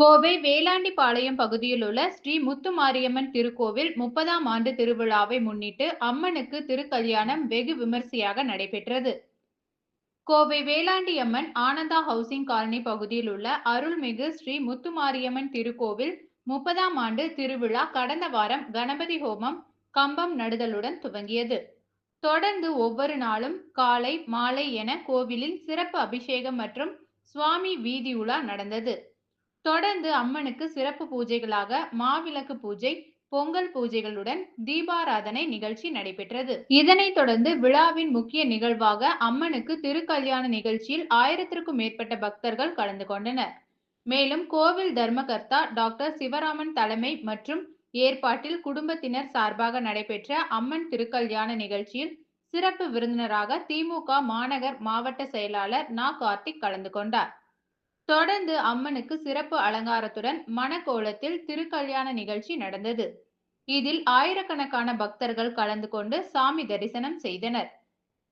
கோவை வேலாண்டிபாளையம் பகுதியில் உள்ள ஸ்ரீ முத்துமாரியம்மன் திருக்கோவில் முப்பதாம் ஆண்டு திருவிழாவை முன்னிட்டு அம்மனுக்கு திருக்கல்யாணம் வெகு விமர்சையாக நடைபெற்றது. கோவை வேலாண்டியம்மன் ஆனந்தா ஹவுசிங் காலனி பகுதியில் உள்ள அருள்மிகு ஸ்ரீ முத்துமாரியம்மன் திருக்கோவில் முப்பதாம் ஆண்டு திருவிழா கடந்த வாரம் கணபதி ஹோமம் கம்பம் நடுதலுடன் துவங்கியது. தொடர்ந்து ஒவ்வொரு நாளும் காலை மாலை என கோவிலில் சிறப்பு அபிஷேகம் மற்றும் சுவாமி வீதி உலா நடந்தது. தொடர்ந்து அம்மனுக்கு சிறப்பு பூஜைகளாக மாவிளக்கு பூஜை பொங்கல் பூஜைகளுடன் தீபாராதனை நிகழ்ச்சி நடைபெற்றது. இதனைத் தொடர்ந்து விழாவின் முக்கிய நிகழ்வாக அம்மனுக்கு திருக்கல்யாண நிகழ்ச்சியில் ஆயிரத்திற்கும் மேற்பட்ட பக்தர்கள் கலந்து கொண்டனர். மேலும் கோவில் தர்மகர்த்தா டாக்டர் சிவராமன் தலைமை மற்றும் ஏற்பாட்டில் குடும்பத்தினர் சார்பாக நடைபெற்ற அம்மன் திருக்கல்யாண நிகழ்ச்சியில் சிறப்பு விருந்தினராக திமுக மாநகர் மாவட்ட செயலாளர் நா. கார்த்திக் கலந்து கொண்டார். தொடர்ந்து அம்மனுக்கு சிறப்பு அலங்காரத்துடன் மணக்கோலத்தில் திருக்கல்யாண நிகழ்ச்சி நடந்தது. இதில் ஆயிரக்கணக்கான பக்தர்கள் கலந்து கொண்டு சாமி தரிசனம் செய்தனர்.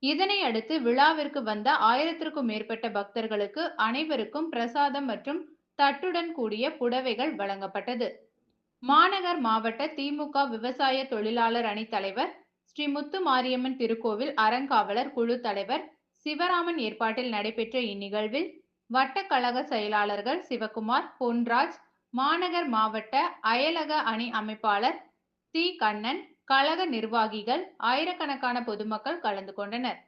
இதனை அடுத்து விழாவிற்கு வந்த ஆயிரத்திற்கும் மேற்பட்ட பக்தர்களுக்கு அனைவருக்கும் பிரசாதம் மற்றும் தட்டுடன் கூடிய புடவைகள் வழங்கப்பட்டது. மாநகர் மாவட்ட திமுக விவசாய தொழிலாளர் அணி தலைவர் ஸ்ரீ முத்து மாரியம்மன் திருக்கோவில் அறங்காவலர் குழு தலைவர் சிவராமன் ஏற்பாட்டில் நடைபெற்ற இந்நிகழ்வில் வட்டக்கழக செயலாளர்கள் சிவகுமார் பொன்ராஜ் மாநகர் மாவட்ட அயலக அணி அமைப்பாளர் தி கண்ணன் கழக நிர்வாகிகள் ஆயிரக்கணக்கான பொதுமக்கள் கலந்து கொண்டனர்.